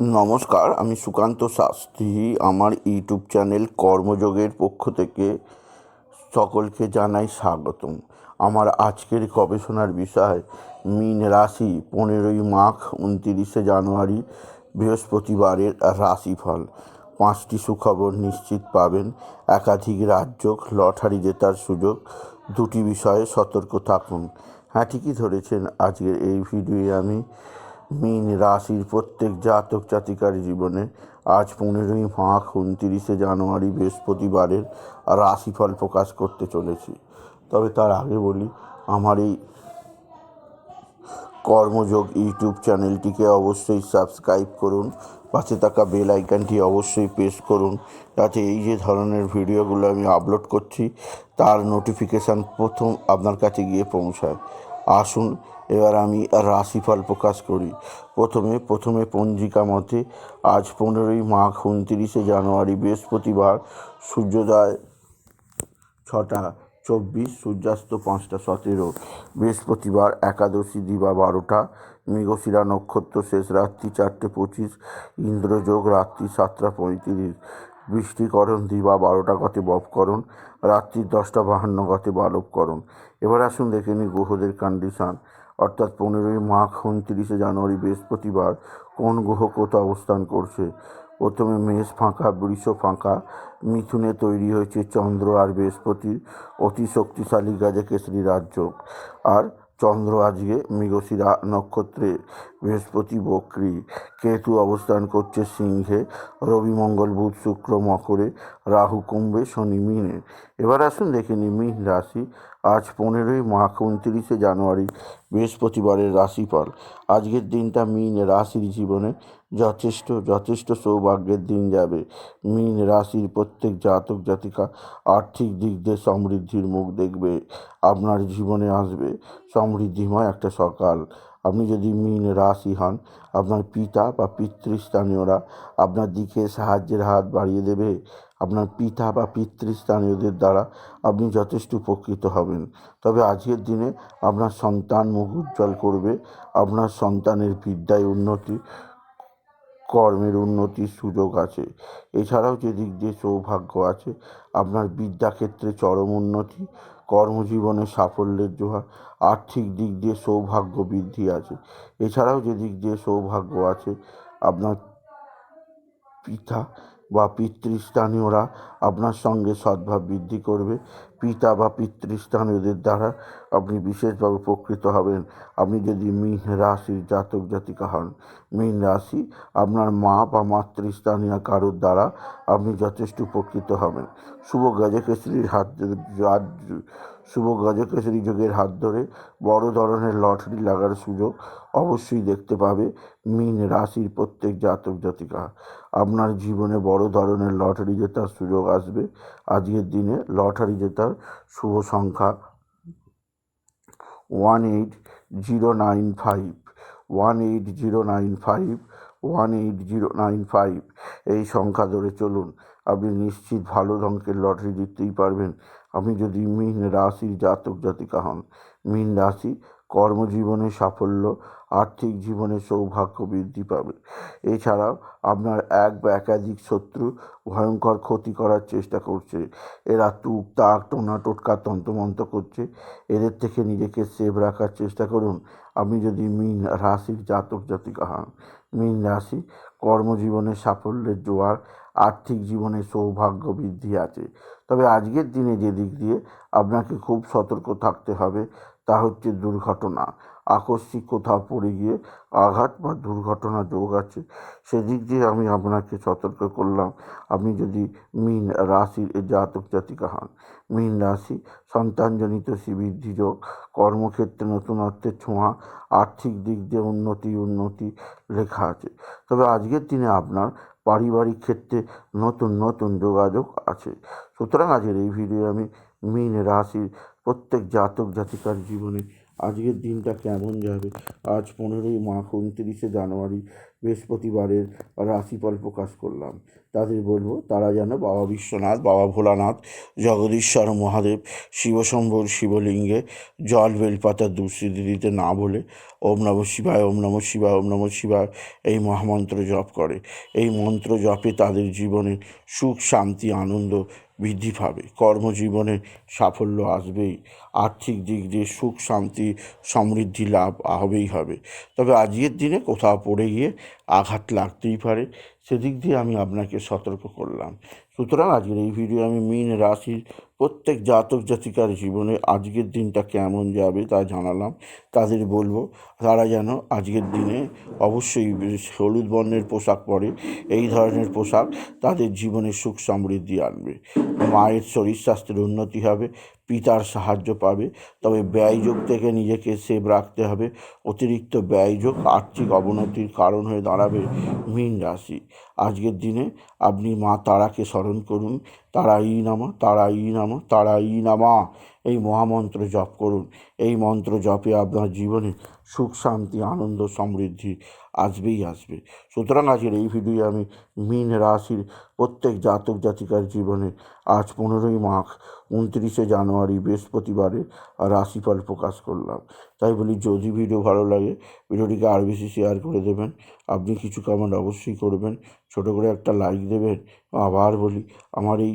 নমস্কার, আমি সুকান্ত শাস্ত্রী। আমার ইউটিউব চ্যানেল কর্মযোগের পক্ষ থেকে সকলকে জানাই স্বাগতম। আমার আজকের গবেষণার বিষয়, মীন রাশি, পনেরোই মাঘ, উনতিরিশে জানুয়ারি, বৃহস্পতিবারের রাশিফল। পাঁচটি সুখবর নিশ্চিত পাবেন। একাধিক রাজ্য লটারি জেতার সুযোগ, দুটি বিষয়ে সতর্ক থাকুন। হ্যাঁ ঠিকই ধরেছেন। আজকের এই ভিডিওয়ে আমি মীন রাশির প্রত্যেক জাতক জাতিকার জীবনে আজ পনেরোই মাঘ উনতিরিশে জানুয়ারি বৃহস্পতিবারের রাশিফল প্রকাশ করতে চলেছি। তবে তার আগে বলি, আমার এই কর্মযোগ ইউটিউব চ্যানেলটিকে অবশ্যই সাবস্ক্রাইব করুন, পাশে থাকা বেল আইকনটি অবশ্যই প্রেস করুন, যাতে এই যে ধরনের ভিডিওগুলো আমি আপলোড করছি, তার নোটিফিকেশান প্রথম আপনার কাছে গিয়ে পৌঁছায়। আসুন এবার আমি রাশিফল প্রকাশ করি। প্রথমে প্রথমে পঞ্জিকা মতে আজ পনেরোই মাঘ উনতিরিশে জানুয়ারি বৃহস্পতিবার, সূর্যোদয় ছটা চব্বিশ, সূর্যাস্ত পাঁচটা সতেরো, বৃহস্পতিবার একাদশী দিবা বারোটা মৃগশিরা নক্ষত্র শেষ রাত্রি চারটে পঁচিশ, ইন্দ্রযোগ রাত্রি সাতটা পঁয়ত্রিশ, বৃষ্টিকরণ দিবা বারোটা গতে বপকরণ রাত্রি দশটা বাহান্ন গতে বালবকরণ এবার আসুন দেখে নিই গ্রহদের কন্ডিশান অর্থাৎ পনেরোই মাঘ উনত্রিশে জানুয়ারি বৃহস্পতিবার কোন গ্রহ কোথাও অবস্থান করছে? প্রথমে মেষ ফাঁকা, বৃষ ফাঁকা, মিথুনে তৈরি হয়েছে চন্দ্র আর বৃহস্পতির অতি শক্তিশালী গাজে কেশরী রাজ্য আর চন্দ্র আজকে মৃগশিরা নক্ষত্রে। বৃহস্পতি বক্রী কেতু অবস্থান করছে সিংহে। রবি মঙ্গল বুধ শুক্র মকরে, রাহু কুম্ভে, শনি মিনে। এবার আসুন দেখে নিই মীন রাশি। আজ পনেরোই মাঘ উনত্রিশে জানুয়ারি, বৃহস্পতিবারের রাশিফল। আজকের দিনটা মিন রাশির জীবনে যথেষ্ট যথেষ্ট সৌভাগ্যের দিন যাবে। মিন রাশির প্রত্যেক জাতক জাতিকা আর্থিক দিক দিয়ে সমৃদ্ধির মুখ দেখবে। আপনার জীবনে আসবে সমৃদ্ধিময় একটা সকাল। আপনি যদি মীন রাশি হন, আপনার পিতা বা পিতৃস্থানীয়রা আপনার দিকে সাহায্যের হাত বাড়িয়ে দেবে। আপনার পিতা বা পিতৃস্থানীয়দের দ্বারা আপনি যথেষ্ট উপকৃত হবেন। তবে আজকের দিনে আপনার সন্তান মুখ উজ্জ্বল করবে, আপনার সন্তানের বিদ্যায় উন্নতি, কর্মের উন্নতির সুযোগ আছে। এছাড়াও যে দিক দিয়ে সৌভাগ্য আছে, আপনার বিদ্যাক্ষেত্রে চরম উন্নতি কর্মজীবনে সাফল্যের জোহার, আর্থিক দিক দিয়ে সৌভাগ্য বৃদ্ধি আছে। এছাড়াও যে দিক দিয়ে সৌভাগ্য আছে, আপনার পিতা বা পিতৃস্থানীয়রা আপনার সঙ্গে সদ্ভাব বৃদ্ধি করবে। পিতা বা পিতৃস্থানীয়দের দ্বারা আপনি বিশেষভাবে উপকৃত হবেন। আপনি যদি মীন রাশির জাতক জাতিকা হন, মীন রাশি আপনার মা বা মাতৃস্থানীয় কারোর দ্বারা আপনি যথেষ্ট উপকৃত হবেন। শুভ গজকেশরীর হাত শুভ গজকেশরী যোগের হাত ধরে বড় ধরনের লটারি লাগার সুযোগ অবশ্যই দেখতে পাবে মীন রাশির প্রত্যেক জাতক জাতিকা। আপনার জীবনে বড় ধরনের লটারি জেতার সুযোগ আসবে। আজকের দিনে লটারি জেতার শুভ সংখ্যা one eight zero nine five, one eight zero nine five, one eight zero nine five. এই সংখ্যা ধরে চলুন। আপনি নিশ্চিত ভালো অঙ্কের লটারি জিততেই পারবেন। আপনি যদি মিন রাশির জাতক জাতিকা হন, মিন রাশি কর্মজীবনে সাফল্য, আর্থিক জীবনে সৌভাগ্য বৃদ্ধি পাবে। এছাড়াও আপনার এক বা একাধিক শত্রু ভয়ঙ্কর ক্ষতি করার চেষ্টা করছে। এরা তুক তাক, টোনা, টোটকা, তন্ত্রমন্ত্র করছে। এদের থেকে নিজেকে সেভ রাখার চেষ্টা করুন। আপনি যদি মিন রাশির জাতক, জাতিকা হন, মিন রাশি কর্মজীবনে সাফল্যের জোয়ার, আর্থিক জীবনে সৌভাগ্য বৃদ্ধি আছে। তবে আজকের দিনে যে দিক দিয়ে আপনাকে খুব সতর্ক থাকতে হবে হচ্ছে দুর্ঘটনা। আকস্মিক কোথাও পড়ে গিয়ে আঘাত বা দুর্ঘটনা যোগ আছে, সেদিক দিয়ে আমি আপনাকে সতর্ক করলাম। আপনি যদি মিন রাশির জাতক জাতিকা হন, মিন রাশি সন্তানজনিত শ্রীবৃদ্ধি যোগ, কর্মক্ষেত্রে নতুনত্বের ছোঁয়া, আর্থিক দিক দিয়ে উন্নতি উন্নতি লেখা আছে। তবে আজকের দিনে আপনার পারিবারিক ক্ষেত্রে নতুন নতুন যোগাযোগ আছে। সুতরাং আজকের এই ভিডিও আমি মিন রাশির প্রত্যেক জাতক জাতিকার জীবনে আজকের দিনটা কেমন যাবে? আজ পনেরোই মাঘ, উনত্রিশে জানুয়ারি, বৃহস্পতিবারের রাশিফল প্রকাশ করলাম। তাদের বলব, তারা যেন বাবা বিশ্বনাথ, বাবা ভোলানাথ, জগদীশ্বর মহাদেব, শিবশম্ভুর শিবলিঙ্গে জল বেলপাতা দুঃস্থিতি দিতে না বলে ওম নম শিবায়, ওম নম শিবায়, ওম নম শিবায় এই মহামন্ত্র জপ করে। এই মন্ত্র জপে তাদের জীবনে সুখ, শান্তি, আনন্দ বৃদ্ধি পাবে। কর্মজীবনে সাফল্য আসবেই। আর্থিক দিক দিয়ে সুখ, শান্তি, সমৃদ্ধি লাভ হবেই হবে। তবে আজকের দিনে কোথাও পড়ে গিয়ে আঘাত লাগতেই পারে। সেদিক দিয়ে আমি আপনাকে সতর্ক করলাম। সুতরাং আজকের এই ভিডিও আমি মিন রাশির প্রত্যেক জাতক জাতিকার জীবনে আজকের দিনটা কেমন যাবে তা জানালাম, তাদের বলব। তারা যেন আজকের দিনে অবশ্যই হলুদ বর্ণের পোশাক পরে, এই ধরনের পোশাক তাদের জীবনে সুখ সমৃদ্ধি আনবে। মায়ের শরীর স্বাস্থ্যের উন্নতি হবে পিতার সাহায্য পাবে। তবে ব্যয়যোগ থেকে নিজেকে সেভ রাখতে হবে। অতিরিক্ত ব্যয়যোগ আর্থিক অবনতির কারণ হয়ে দাঁড়াবে মীন রাশি। আজকের দিনে আপনি মা তারাকে স্মরণ করুন। তারা ই নামা তারা ই নামা তারা ই নামা। এই মহামন্ত্র জপ করুন। এই মন্ত্র জপে আপনার জীবনে সুখ, শান্তি, আনন্দ, সমৃদ্ধি আসবেই আসবে। সুতরাং আজকের এই ভিডিও আমি মীন রাশির প্রত্যেক জাতক জাতিকার জীবনে আজ পনেরোই মাঘ, উনত্রিশে জানুয়ারি বৃহস্পতিবারে রাশিফল প্রকাশ করলাম। তাই বলি, যদি ভিডিও ভালো লাগে ভিডিওটিকে আর বেশি শেয়ার করে দেবেন। আপনি কিছু কমেন্ট অবশ্যই করবেন। ছোটো করে একটা লাইক দেবেন। আবার বলি, আমার এই